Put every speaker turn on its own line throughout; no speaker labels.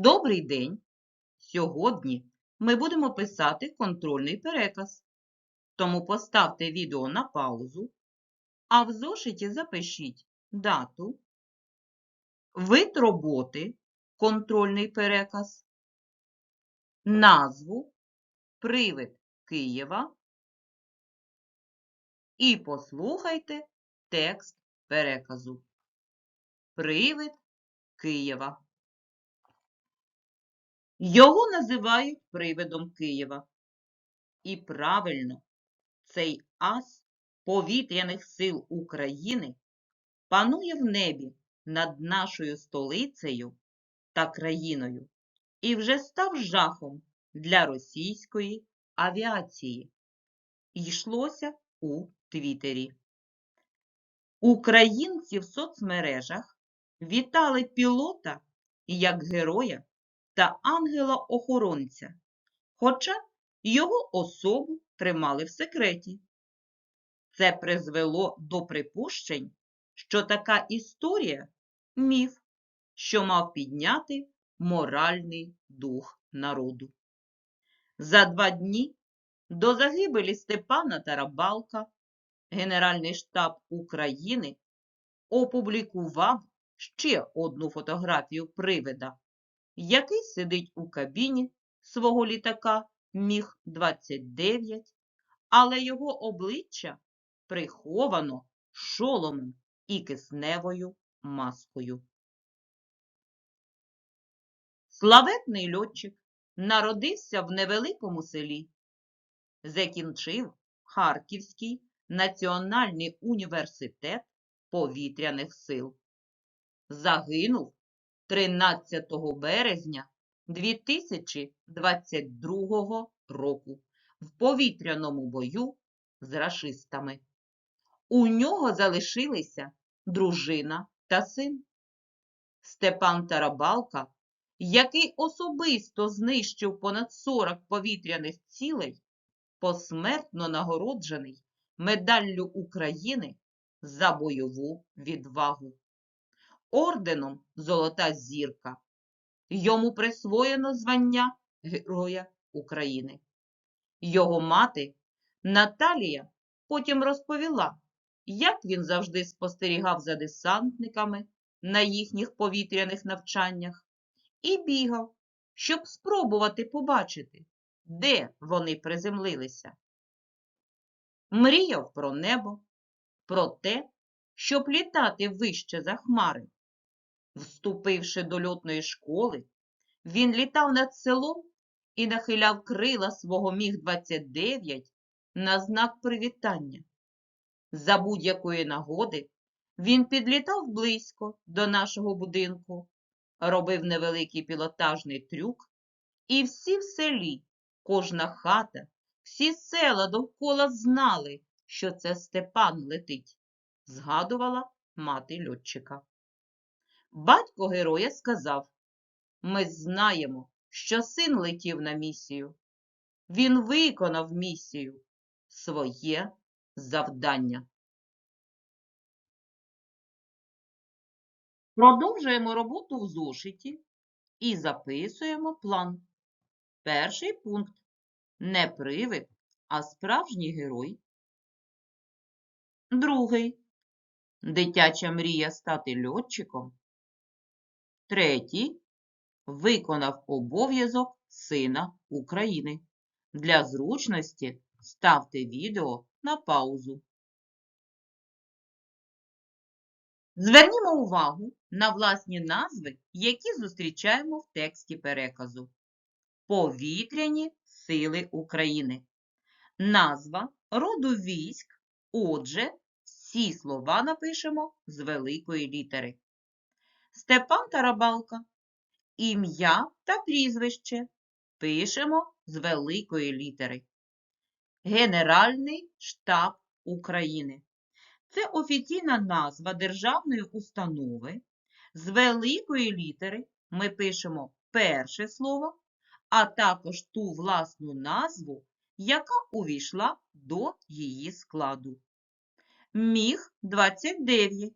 Добрий день! Сьогодні ми будемо писати контрольний переказ. Тому поставте відео на паузу, а в зошиті запишіть дату, вид роботи, контрольний переказ, назву, привид Києва і послухайте текст переказу. Привид Києва. Його називають привидом Києва. І правильно, цей ас повітряних сил України панує в небі над нашою столицею та країною і вже став жахом для російської авіації. Йшлося у Твіттері. Українці в соцмережах вітали пілота як героя та ангела-охоронця, хоча його особу тримали в секреті. Це призвело до припущень, що така історія міф, що мав підняти моральний дух народу. За два дні до загибелі Степана Тарабалка Генеральний штаб України опублікував ще одну фотографію привида, який сидить у кабіні свого літака Міг-29, але його обличчя приховано шоломом і кисневою маскою. Славетний льотчик народився в невеликому селі, закінчив Харківський Національний університет повітряних сил. Загинув 13 березня 2022 року в повітряному бою з рашистами. У нього залишилися дружина та син. Степан Тарабалка, який особисто знищив понад 40 повітряних цілей, посмертно нагороджений медаллю України за бойову відвагу. Орденом Золота зірка. Йому присвоєно звання Героя України. Його мати Наталія потім розповіла, як він завжди спостерігав за десантниками на їхніх повітряних навчаннях і бігав, щоб спробувати побачити, де вони приземлилися. Мріяв про небо, про те, щоб літати вище за хмари. Вступивши до льотної школи, він літав над селом і нахиляв крила свого Міг-29 на знак привітання. За будь-якої нагоди він підлітав близько до нашого будинку, робив невеликий пілотажний трюк, і всі в селі, кожна хата, всі села довкола знали, що це Степан летить, згадувала мати льотчика. Батько героя сказав, ми знаємо, що син летів на місію. Він виконав місію, своє завдання. Продовжуємо роботу в зошиті і записуємо план. Перший пункт не привид, а справжній герой. Другий дитяча мрія стати льотчиком. Третій виконав обов'язок сина України. Для зручності ставте відео на паузу. Звернімо увагу на власні назви, які зустрічаємо в тексті переказу. Повітряні сили України. Назва роду військ. Отже, всі слова напишемо з великої літери. Степан Тарабалка. Ім'я та прізвище пишемо з великої літери. Генеральний штаб України. Це офіційна назва державної установи. З великої літери ми пишемо перше слово, а також ту власну назву, яка увійшла до її складу. Міг-29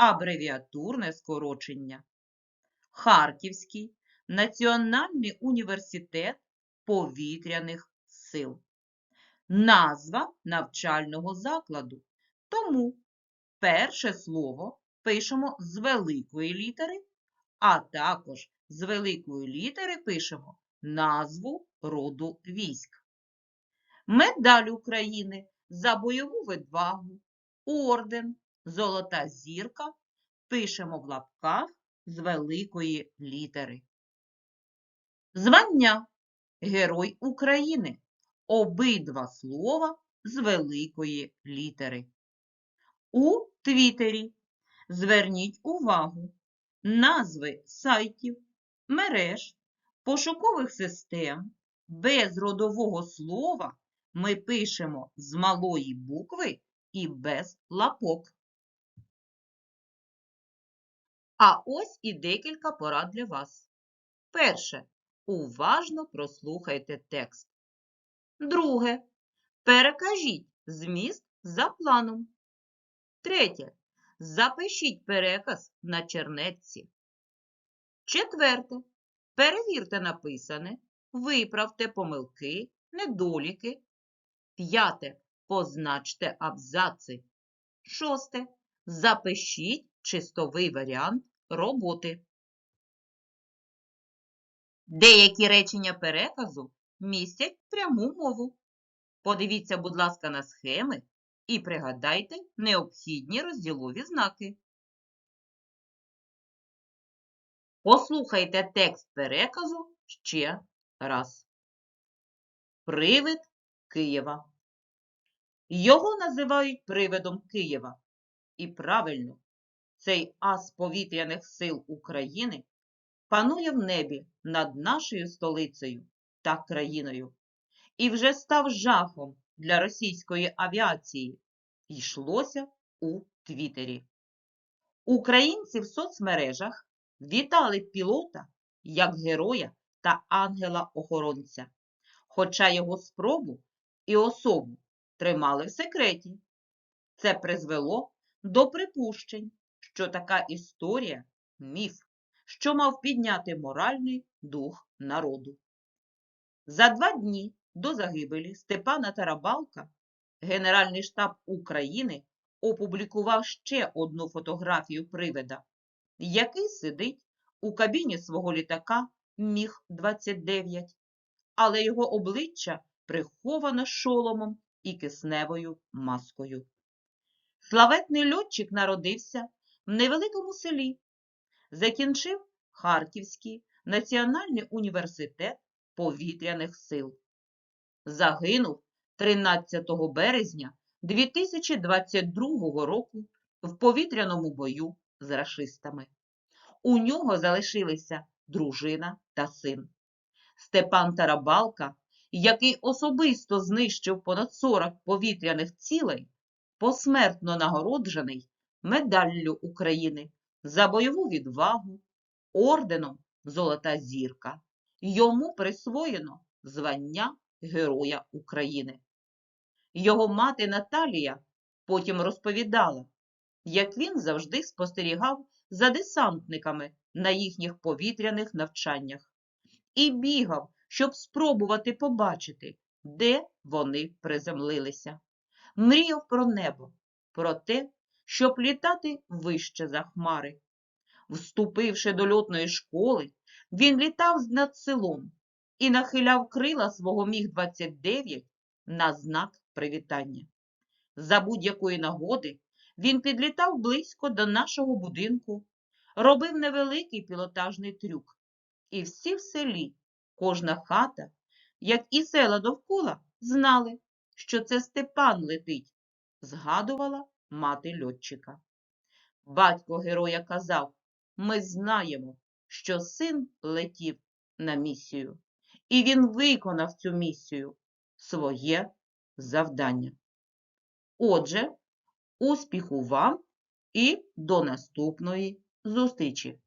абревіатурне скорочення. Харківський Національний університет повітряних сил. Назва навчального закладу. Тому перше слово пишемо з великої літери, а також з великої літери пишемо назву роду військ. Медаль України за бойову відвагу, орден, золота зірка пишемо в лапках з великої літери. Звання Герой України. Обидва слова з великої літери. У Твіттері зверніть увагу назви сайтів, мереж, пошукових систем без родового слова ми пишемо з малої букви і без лапок. А ось і декілька порад для вас. Перше. Уважно прослухайте текст. Друге. Перекажіть зміст за планом. Третє. Запишіть переказ на чернетці. Четверте. Перевірте написане, виправте помилки, недоліки. П'яте. Позначте абзаци. Шосте. Запишіть чистовий варіант роботи. Деякі речення переказу містять пряму мову. Подивіться, будь ласка, на схеми і пригадайте необхідні розділові знаки. Послухайте текст переказу ще раз. Привид Києва. Його називають привидом Києва. І правильно, цей ас повітряних сил України панує в небі над нашою столицею та країною і вже став жахом для російської авіації. Йшлося у Твіттері. Українці в соцмережах вітали пілота як героя та ангела-охоронця, хоча його спробу і особу тримали в секреті. Це призвело до припущень, що така історія міф, що мав підняти моральний дух народу. За два дні до загибелі Степана Тарабалка Генеральний штаб України опублікував ще одну фотографію привида, який сидить у кабіні свого літака Міг-29, але його обличчя приховано шоломом і кисневою маскою. Славетний льотчик народився в невеликому селі, закінчив Харківський національний університет повітряних сил. Загинув 13 березня 2022 року в повітряному бою з рашистами. У нього залишилися дружина та син. Степан Тарабалка, який особисто знищив понад 40 повітряних цілей, посмертно нагороджений медаллю України за бойову відвагу, орденом Золота зірка. Йому присвоєно звання Героя України. Його мати Наталія потім розповідала, як він завжди спостерігав за десантниками на їхніх повітряних навчаннях і бігав, щоб спробувати побачити, де вони приземлилися. Мріяв про небо, про те, щоб літати вище за хмари. Вступивши до льотної школи, він літав над селом і нахиляв крила свого Міг-29 на знак привітання. За будь-якої нагоди він підлітав близько до нашого будинку, робив невеликий пілотажний трюк. І всі в селі, кожна хата, як і села довкола, знали, що це Степан летить, згадувала мати льотчика. Батько героя казав, ми знаємо, що син летів на місію, і він виконав цю місію своє завдання. Отже, успіху вам і до наступної зустрічі!